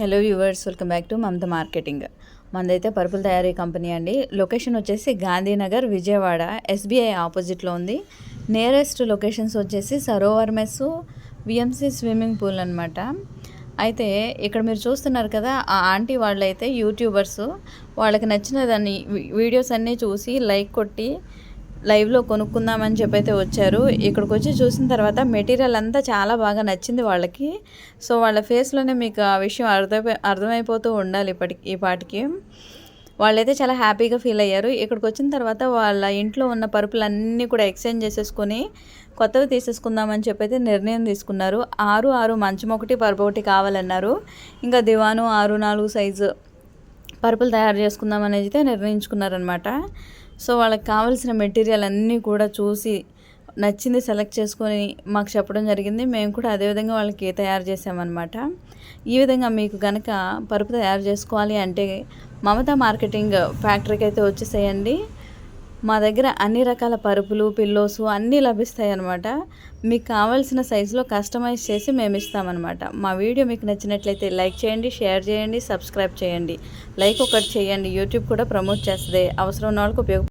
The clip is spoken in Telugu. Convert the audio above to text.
Hello viewers welcome back to Mamata marketing. మనదైతే పరుపుల తయారీ కంపెనీ అండి. లొకేషన్ వచ్చేసి గాంధీనగర్ విజయవాడ ఎస్బీఐ ఆపోజిట్లో ఉంది. నియరెస్ట్ లొకేషన్స్ వచ్చేసి Sarovar mess VMC swimming pool అనమాట అయితే ఇక్కడ మీరు చూస్తున్నారు కదా ఆ ఆంటీ వాళ్ళైతే యూట్యూబర్స్. వాళ్ళకి నచ్చిన దాన్ని వీడియోస్ అన్నీ చూసి లైక్ కొట్టి లైవ్లో కొనుక్కుందామని చెప్పి అయితే వచ్చారు. ఇక్కడికి వచ్చి చూసిన తర్వాత మెటీరియల్ అంతా చాలా బాగా నచ్చింది వాళ్ళకి. సో వాళ్ళ ఫేస్లోనే మీకు ఆ విషయం అర్థమై అర్థమైపోతూ ఉండాలి ఇప్పటికి ఈ పాటికి. వాళ్ళైతే చాలా హ్యాపీగా ఫీల్ అయ్యారు. ఇక్కడికి వచ్చిన తర్వాత వాళ్ళ ఇంట్లో ఉన్న పరుపులన్నీ కూడా ఎక్స్చేంజ్ చేసేసుకొని కొత్తవి తీసేసుకుందామని చెప్పి అయితే నిర్ణయం తీసుకున్నారు. ఆరు ఆరు మంచం ఒకటి పరుపు ఒకటి కావాలన్నారు. ఇంకా దివాను ఆరు నాలుగు సైజు పరుపులు తయారు చేసుకుందాం అనేది అయితే నిర్ణయించుకున్నారనమాట. సో వాళ్ళకి కావాల్సిన మెటీరియల్ అన్నీ కూడా చూసి నచ్చింది సెలెక్ట్ చేసుకొని మాకు చెప్పడం జరిగింది. మేము కూడా అదేవిధంగా వాళ్ళకి తయారు చేసామన్నమాట ఈ విధంగా మీకు కనుక పరుపు తయారు చేసుకోవాలి అంటే మమతా మార్కెటింగ్ ఫ్యాక్టరీకి అయితే వచ్చేసేయండి. మా దగ్గర అన్ని రకాల పరుపులు పిల్లోస్ అన్నీ లభిస్తాయి అన్నమాట మీకు కావాల్సిన సైజులో కస్టమైజ్ చేసి మేము ఇస్తామన్నమాట. మా వీడియో మీకు నచ్చినట్లయితే లైక్ చేయండి షేర్ చేయండి సబ్స్క్రైబ్ చేయండి. లైక్ ఒకటి చేయండి యూట్యూబ్ కూడా ప్రమోట్ చేస్తుంది. అవసరం ఉన్న వాళ్ళకి ఉపయోగ